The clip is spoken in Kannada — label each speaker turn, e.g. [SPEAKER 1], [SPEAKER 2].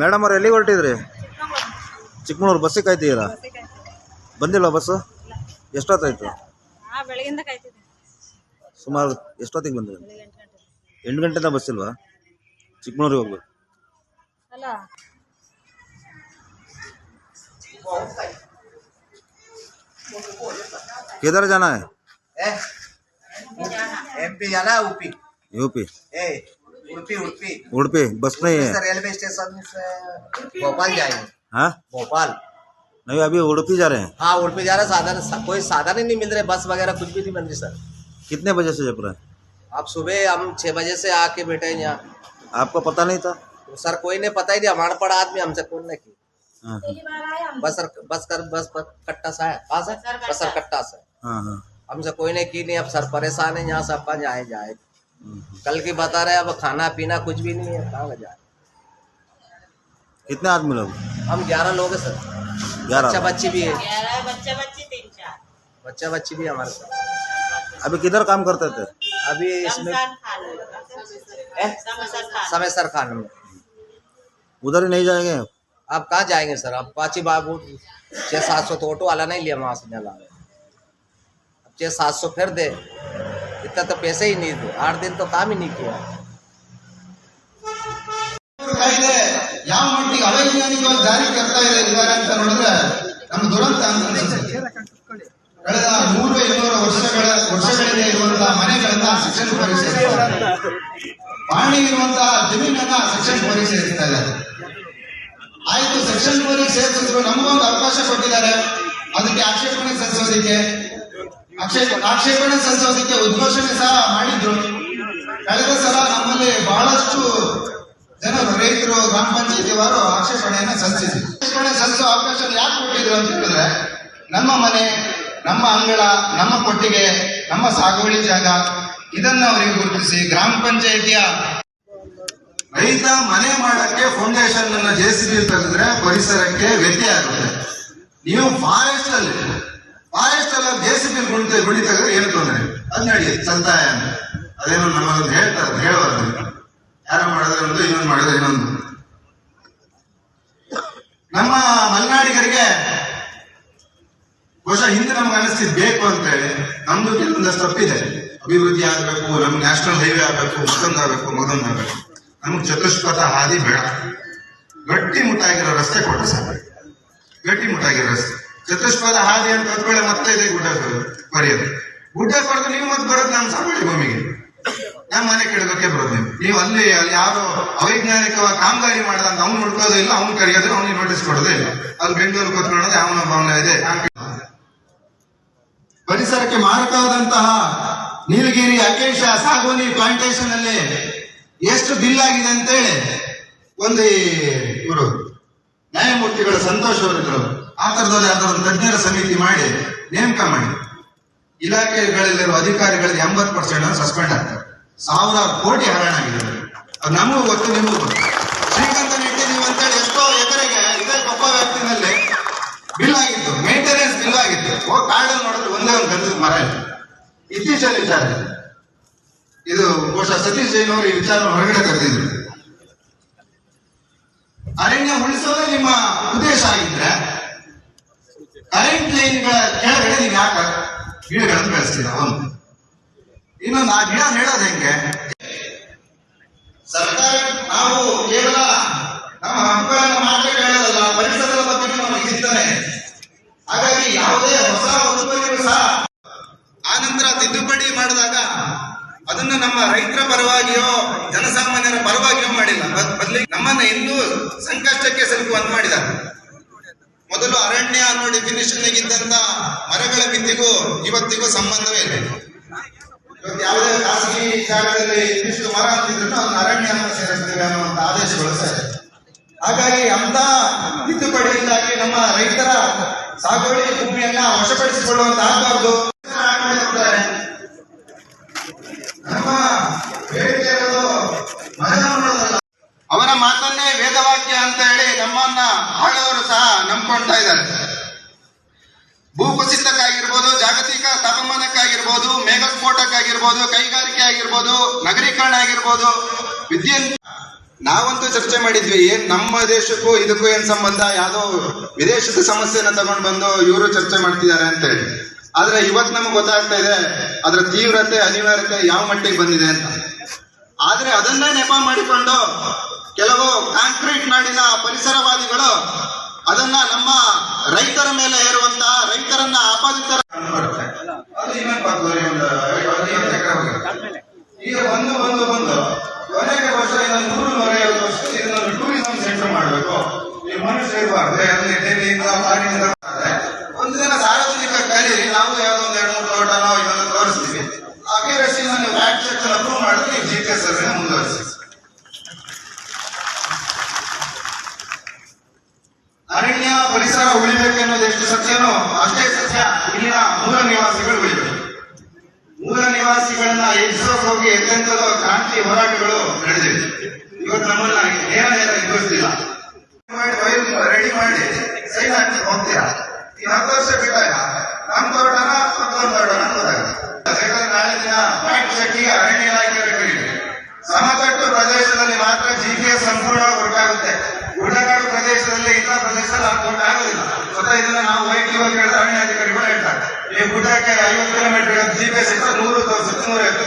[SPEAKER 1] ಮೇಡಮ್ ಅವ್ರು ಎಲ್ಲಿಗೆ ಹೊರಟಿದ್ರಿ ಚಿಕ್ಕಮಗಳೂರು ಬಸ್ಸಿಗೆ ಕಾಯ್ತಿದ್ದೀರಾ ಬಂದಿಲ್ಲ ಬಸ್ಸು ಎಷ್ಟೊತ್ತಾಯ್ತು
[SPEAKER 2] ಹಾ ಬೆಳಗಿಂದ ಕಾಯ್ತಿದ್ದೆ
[SPEAKER 1] ಸುಮಾರು ಎಷ್ಟೊತ್ತಿಗೆ ಬಂದ್ರಿ
[SPEAKER 2] ಬೆಳಿಗ್ಗೆ ಎಂಟು ಗಂಟೆ
[SPEAKER 1] ಎಂಟು ಗಂಟೆಯಿಂದ ಬಸ್ ಇಲ್ವಾ ಚಿಕ್ಕಮಗಳೂರಿಗೆ ಹೋಗ್ಬೇಕು
[SPEAKER 2] ಅಲ್ಲ
[SPEAKER 1] किधर जाना है
[SPEAKER 3] एम पी जाना है ऊपी
[SPEAKER 1] यूपी
[SPEAKER 3] ए उड़पी उड़पी।
[SPEAKER 1] उड़पी बस नहीं है
[SPEAKER 3] रेलवे स्टेशन से भोपाल जाएँगे
[SPEAKER 1] हाँ।
[SPEAKER 3] भोपाल।
[SPEAKER 1] नहीं अभी उड़पी जा रहे हैं।
[SPEAKER 3] हाँ उड़पी जा रहा साधन सा, कोई साधन ही नहीं मिल रहे। बस वगैरह कुछ भी नहीं मिल रही सर।
[SPEAKER 1] कितने बजे से जब रहे हैं?
[SPEAKER 3] अब सुबह हम छह बजे से आके बैठे हैं यहाँ।
[SPEAKER 1] आपको पता नहीं था?
[SPEAKER 3] तो सर कोई ने पता ही नहीं। हमारा पड़ा आदमी हमसे कौन ने की?
[SPEAKER 1] हाँ हाँ।
[SPEAKER 3] बस सर बस कर बस पर कट्टा सा है। कहाँ से बस सर कट्टा। से
[SPEAKER 1] हाँ हाँ।
[SPEAKER 3] हमसे कोई ने की नहीं। अब सर परेशान है। यहाँ से अपन जाए जाए। कल की बता रहे अब खाना पीना कुछ भी नहीं है कहाँ जाए
[SPEAKER 1] कितने आदमी लोग?
[SPEAKER 3] हम ग्यारह लोग हैं सर।
[SPEAKER 1] ग्यारह
[SPEAKER 3] बच्चा बच्ची भी है।
[SPEAKER 2] बच्चे बच्चे तीन चार।
[SPEAKER 3] बच्चा बच्ची भी हमारे साथ।
[SPEAKER 1] अभी किधर काम करते थे?
[SPEAKER 3] अभी इसमें समय सर खान। में।
[SPEAKER 1] उधर ही नहीं जाएँगे?
[SPEAKER 3] आप कहाँ जाएँगे सर? अब पाची बाबू छः सात सौ तो ऑटो वाला नहीं लिया वहाँ से मेला अब छः सात सौ फिर दे। इतना तो पैसे ही नहीं थे आठ दिन तो काम ही नहीं किया
[SPEAKER 4] ಕಾಯ್ದೆ ಯಾವ ಮಟ್ಟಿಗೆ ಅವೈಜ್ಞಾನಿಕವಾಗಿ ಜಾರಿ ತರ್ತಾ ಇದೆ ಇದ್ದಾರೆ ಅಂತ ನೋಡಿದ್ರೆ ನಮ್ಮ ದುರಂತ ಅಂತ ಅನ್ಸುತ್ತೆ ಕಳೆದ ನೂರು ಇನ್ನೂರು ವರ್ಷಗಳ ವರ್ಷಗಳಿಂದ ಇರುವಂತಹ ಮನೆಗಳನ್ನ ಸೆಕ್ಷನ್ ಪರಿಸರಿಸ್ತಾರೆ ಪಾಣಿ ಇರುವಂತಹ ಜಮೀನನ್ನ ಸೆಕ್ಷನ್ ಪರಿಸರಿಸ್ತಾ ಇದ್ದಾರೆ ಆಯ್ತು ಸೆಕ್ಷನ್ ಫೋರಿಗೆ ಸೇರಿಸಿದ್ರು ನಮಗೊಂದು ಅವಕಾಶ ಕೊಟ್ಟಿದ್ದಾರೆ ಅದಕ್ಕೆ ಆಕ್ಷೇಪಣೆ ಸಲ್ಲಿಸೋದಿಕ್ಕೆ ಆಕ್ಷೇಪ ಆಕ್ಷೇಪಣೆ ಸಲ್ಲಿಸೋದಕ್ಕೆ ಉದ್ಘೋಷಣೆ ಸಹ ಮಾಡಿದ್ರು. ಕಳೆದ ಸಲ ನಮ್ಮಲ್ಲಿ ಬಹಳಷ್ಟು ಜನರು, ರೈತರು, ಗ್ರಾಮ ಪಂಚಾಯತಿಯವರು ಆಕ್ಷೇಪಣೆಯನ್ನ ಸಲ್ಲಿಸಿದ್ರು. ಆಕ್ಷೇಪಣೆ ಸಲ್ಲಿಸೋ ಅವಕಾಶ ಯಾಕೆ ಕೊಟ್ಟಿದ್ರು ಅಂತ ಹೇಳಿದ್ರೆ, ನಮ್ಮ ಮನೆ, ನಮ್ಮ ಅಂಗಳ, ನಮ್ಮ ಕೊಟ್ಟಿಗೆ, ನಮ್ಮ ಸಾಗುವಳಿ ಜಾಗ, ಇದನ್ನ ಅವರಿಗೆ ಗುರುತಿಸಿ ಗ್ರಾಮ ಪಂಚಾಯತಿಯ ರೈತ ಮನೆ ಮಾಡಕ್ಕೆ ಫೌಂಡೇಶನ್ ಅನ್ನ ಜೆಸಿಬಿ ತೆಗೆದ್ರೆ ಪರಿಸರಕ್ಕೆ ವ್ಯತ್ಯಯ ಆಗುತ್ತೆ. ನೀವು ಫಾರೆಸ್ಟ್ ಅಲ್ಲಿ ಫಾರೆಸ್ಟ್ ಅಲ್ಲಿ ಜೆ ಸಿ ಬಿ ಗುಂಡಿ ಏನ್ ತೊಂದರೆ? ಅದ್ ಹೇಳಿ, ಸಂತಾಯ ಅಂತ. ಅದೇನೋ ನಮಗೊಂದು ಹೇಳ್ತಾರೆ ಹೇಳಬಾರ್ದು ಯಾರ ಮಾಡಿದ್ರೆ ಒಂದು, ಇನ್ನೊಂದು ಮಾಡಿದ್ರೆ ಇನ್ನೊಂದು. ನಮ್ಮ ಮಲೆನಾಡಿಗರಿಗೆ ಬಹುಶಃ ಹಿಂದೆ ನಮ್ಗೆ ಅನಿಸ್ತಿದ್ ಬೇಕು ಅಂತ ಹೇಳಿ, ನಮ್ದು ಕೆಲವೊಂದಷ್ಟು ತಪ್ಪಿದೆ. ಅಭಿವೃದ್ಧಿ ಆಗ್ಬೇಕು, ನಮ್ಗೆ ನ್ಯಾಷನಲ್ ಹೈವೇ ಆಗ್ಬೇಕು ಮತ್ತೊಂದಾಗಬೇಕು ಮತ್ತೊಂದಾಗಬೇಕು ನಮ್ಗೆ ಚತುಷ್ಪಥ ಹಾದಿ ಬೇಡ. ಗಟ್ಟಿ ಮುಟ್ಟಾಗಿರೋ ರಸ್ತೆ ಕೊಡ್ರಿ ಸರ್ ಗಟ್ಟಿ ಮುಟ್ಟಾಗಿರೋ ರಸ್ತೆ. ಚತುಷ್ಪಥ ಹಾದಿ ಅಂತ ಹೊತ್ಕೊಳ್ಳೆ ಮತ್ತೆ ಇದೆ ಗುಡ್ಡ ಬರೆಯೋದು ಗುಡ್ಡ ಕೊಡದು ನೀವು ಮತ್ತೆ ಬರೋದು ನಮ್ಮ ಸಾಮಾನ್ಯ ಭೂಮಿಗೆ. ನಮ್ಮ ಮನೆ ಕೇಳೋದಕ್ಕೆ ಬರೋದು ನೀವು. ನೀವು ಅಲ್ಲಿ ಅಲ್ಲಿ ಯಾರು ಅವೈಜ್ಞಾನಿಕವಾಗಿ ಕಾಮಗಾರಿ ಮಾಡದಂತ ಅವ್ನು ಹುಡ್ಕೋದು ಇಲ್ಲ, ಅವ್ನು ಕರೆಯೋದು ಅವ್ನಿಗೆ ನೋಟಿಸ್ ಕೊಡೋದೇ ಇಲ್ಲ. ಅಲ್ಲಿ ಬೆಂಗಳೂರು ಕೂತ್ಕೊಳ್ಳೋದು ಅವನ ಭಾವನೆ ಇದೆ. ಪರಿಸರಕ್ಕೆ ಮಾರಕವಾದಂತಹ ನೀಲಗಿರಿ, ಅಕೇಶ ಸಾಗೋನಿ ಪ್ಲಾಂಟೇಶನ್ ಅಲ್ಲಿ ಎಷ್ಟು ಬಿಲ್ ಆಗಿದೆ ಅಂತೇಳಿ ಒಂದು ಇವರು ನ್ಯಾಯಮೂರ್ತಿಗಳ ಸಂತೋಷ್ ಅವರಿದ್ರು ಆ ಥರದಲ್ಲಿ ಅದರ ಒಂದು ತಜ್ಞರ ಸಮಿತಿ ಮಾಡಿ ನೇಮಕ ಮಾಡಿ. ಇಲಾಖೆಗಳಲ್ಲಿರುವ ಅಧಿಕಾರಿಗಳಿಗೆ ಎಂಬತ್ತು ಪರ್ಸೆಂಟ್ ಸಸ್ಪೆಂಡ್ ಆಗ್ತಾರೆ. ಸಾವಿರಾರು ಕೋಟಿ ಹರಣ ಆಗಿದೆ ಅದು ನಮಗೂ ಗೊತ್ತು, ನಿಮಗೂ ಗೊತ್ತು. ಶ್ರೀಗಂಧ ನೀವು ಅಂತೇಳಿ ಎಷ್ಟೋ ಎಕರೆಗೆ ಇದೇ ಕೊಪ್ಪ ವ್ಯಾಪ್ತಿನಲ್ಲಿ ಬಿಲ್ ಆಗಿತ್ತು ಮೇಂಟೆನೆನ್ಸ್ ಬಿಲ್ ಆಗಿತ್ತು. ಕಾಡಲ್ಲಿ ನೋಡಿದ್ರೆ ಒಂದೇ ಒಂದು ಗಂಧದ ಮರ ಇಲ್ಲ ಇತ್ತೀಚೆಗೆ ವಿಚಾರ. ಇದು. ಬಹುಶಃ ಸತೀಶ್ ಜೈನ್ ಅವರು ಈ ವಿಚಾರ ಹೊರಗಡೆ ಕರೆದಿದ್ರು. ಅರಣ್ಯ ಉಳಿಸೋದೇ ನಿಮ್ಮ ಉದ್ದೇಶ ಆಗಿದ್ರೆ ಕರೆಂಟ್ ಲೈನ್ಗಳ ಕೆಳಗಡೆ ನೀವು ಯಾಕೆ ಗಿಡಗಳನ್ನು ಬೆಳೆಸ್ತೀರ? ಒಂದು. ಇನ್ನೊಂದು, ಆ ಗಿಡ ಹೇಳೋದು ಹೆಂಗೆ? ಸರ್ಕಾರ, ನಾವು ಕೇವಲ ನಮ್ಮ ಹಕ್ಕುಗಳನ್ನು ಮಾತ್ರ ಕೇಳೋದಲ್ಲ ಪರಿಸರದ ಬಗ್ಗೆ ನಮಗೆ ಚಿಂತನೆ. ಹಾಗಾಗಿ ಯಾವುದೇ ಹೊಸ ಉತ್ಪನ್ನಗಳು ಸಹ ಆ ನಂತರ ತಿದ್ದುಪಡಿ ಮಾಡಿದಾಗ ಅದನ್ನ ನಮ್ಮ ರೈತರ ಪರವಾಗಿಯೋ, ಜನಸಾಮಾನ್ಯರ ಪರವಾಗಿಯೋ ಮಾಡಿಲ್ಲ. ಬದ್- ಬದಲಿಗೆ ನಮ್ಮನ್ನ ಇನ್ನೂ ಸಂಕಷ್ಟಕ್ಕೆ ಸಿಲುಕುವಂತ ಮಾಡಿದ್ದಾರೆ. ಮೊದಲು ಅರಣ್ಯ ಅನ್ನೋ ಡೆಫಿನೇಷನ್ ಇದ್ದಂತ ಮರಗಳ ಬಿತ್ತಿಗೂ ಇವತ್ತಿಗೂ ಸಂಬಂಧವೇ ಇಲ್ಲ ಇವತ್ತು ಯಾವುದೇ ಖಾಸಗಿ ಜಾಗದಲ್ಲಿ ಇಷ್ಟು ಮರ ಅಂತಿದ್ರು ಅದನ್ನ ಅರಣ್ಯ ಅಂತ ಸೇರಿಸ್ತೇವೆ ಅನ್ನುವಂತ ಆದೇಶಗಳು ಸರ್ ಹಾಗಾಗಿ ಅಂತ ತಿದ್ದುಪಡಿಯಿಂದಾಗಿ ನಮ್ಮ ರೈತರ ಸಾಗುವಳಿ ಭೂಮಿಯನ್ನ ವಶಪಡಿಸಿಕೊಳ್ಳುವಂತ ಆಗಬಾರ್ದು ನಮ್ಮ ಬೇಡಿಕೆ ಇರೋದು ಮರ ನೋಡೋದಲ್ಲ. ಅವರ ಮಾತನ್ನೇ ವೇದವಾಕ್ಯ ಅಂತ ಹೇಳಿ ನಮ್ಮನ್ನ ಆಳವರು ಸಹ ನಂಬ್ಕೊಳ್ತಾ ಇದ್ದಾರೆ. ಭೂಕುಸಿತಕ್ಕಾಗಿರ್ಬೋದು, ಜಾಗತಿಕ ತಾಪಮಾನಕ್ಕಾಗಿರ್ಬೋದು, ಮೇಘಸ್ಫೋಟಕ್ಕಾಗಿರ್ಬೋದು ಕೈಗಾರಿಕೆ ಆಗಿರ್ಬೋದು ನಗರೀಕರಣ ಆಗಿರ್ಬೋದು ವಿದ್ಯುತ್ ನಾವಂತೂ ಚರ್ಚೆ ಮಾಡಿದ್ವಿ, ಏನ್ ನಮ್ಮ ದೇಶಕ್ಕೂ ಇದಕ್ಕೂ ಏನ್ ಸಂಬಂಧ, ಯಾವುದೋ ವಿದೇಶದ ಸಮಸ್ಯೆನ ತಗೊಂಡ್ ಬಂದು ಇವರು ಚರ್ಚೆ ಮಾಡ್ತಿದ್ದಾರೆ ಅಂತ ಹೇಳಿ. ಆದ್ರೆ ಇವತ್ ನಮ್ಗೆ ಗೊತ್ತಾಗ್ತಾ ಇದೆ, ಅದರ ತೀವ್ರತೆ, ಅನಿವಾರ್ಯತೆ ಯಾವ ಮಟ್ಟಿಗೆ ಬಂದಿದೆ ಅಂತ. ಆದ್ರೆ ಅದನ್ನೇ ನೆಪ ಮಾಡಿಕೊಂಡು ಕೆಲವು ಕಾಂಕ್ರೀಟ್ ನಾಡಿನ ಪರಿಸರವಾದಿಗಳು ಅದನ್ನ ನಮ್ಮ ರೈತರ ಮೇಲೆ ಹೇರುವಂತಹ ರೈತರನ್ನ ಆಪಾದಿತರ ಈಗ ಒಂದು ಒಂದು ಒಂದು. ಟೂರಿಸಂ ಮಾಡಬೇಕು. ಈ ಅಲ್ಲಿ. ಒಂದು ದಿನ ಸಾರ್ವಜನಿಕ ಕರೀರಿ ನಾವು ಯಾವುದೋ ಒಂದು ಎರಡು ಮೂರು ತೋಟನೋ ಇನ್ನೊಂದು ತೋರಿಸ್ತೀವಿ. ನೀವು ಚೆಕ್ ಅಪ್ರೂವ್ ಮಾಡಿದ್ರೆ ಜಿ ಕೆ ಎಂತೆಂಥದೋ ಕ್ರಾಂತಿ ಹೋರಾಟಗಳು ನಡೆದಿವೆ. ಇವತ್ತು ನಮ್ಮನ್ನ ನೇರ ನೇರ ಎದುರಿಸ್ತಿಲ್ಲ ರೆಡಿ ಮಾಡಿ, ಸೈನ್ ಹಾಕಿ ಹೋಗ್ತೀರಾ ಈ ಹತ್ತು ವರ್ಷ ಬಿಟ್ಟಾಗ ನಮ್ ತೋಟನ ಮತ್ತೊಂದು ಹೊರಡೋಣ ಗೊತ್ತಾಗುತ್ತೆ ನಾಳೆ ದಿನ ಫ್ಯಾಕ್ಟ್ ಚೆಕ್ಗೆ ಅರಣ್ಯ ಇಲಾಖೆಯವರಿಗೆ ಸಮತಟ್ಟು ಪ್ರದೇಶದಲ್ಲಿ ಮಾತ್ರ ಜಿಪಿಎಸ್ ಸಂಪೂರ್ಣವಾಗಿ ವರ್ಕ್ ಆಗುತ್ತೆ. ಗುಡ್ಡಗಾಡು ಪ್ರದೇಶದಲ್ಲಿ ಇತರ ಪ್ರದೇಶದಲ್ಲಿ ಅದು ವರ್ಕ್ ಆಗೋದಿಲ್ಲ. ಮತ್ತೆ ಇದನ್ನ ನಾವು ವೈಯಕ್ತಿಕವಾಗಿ ಅರಣ್ಯ ಅಧಿಕಾರಿಗಳು ಹೇಳ್ತಾರೆ. ಈ ಗುಡ್ಡಕ್ಕೆ ಐವತ್ತು ಕಿಲೋಮೀಟರ್ ಜಿಪಿಎಸ್ ಇಟ್ಟು ನೂರು, ತೋರಿಸುತ್ತೆ ನೂರ ಎತ್ತು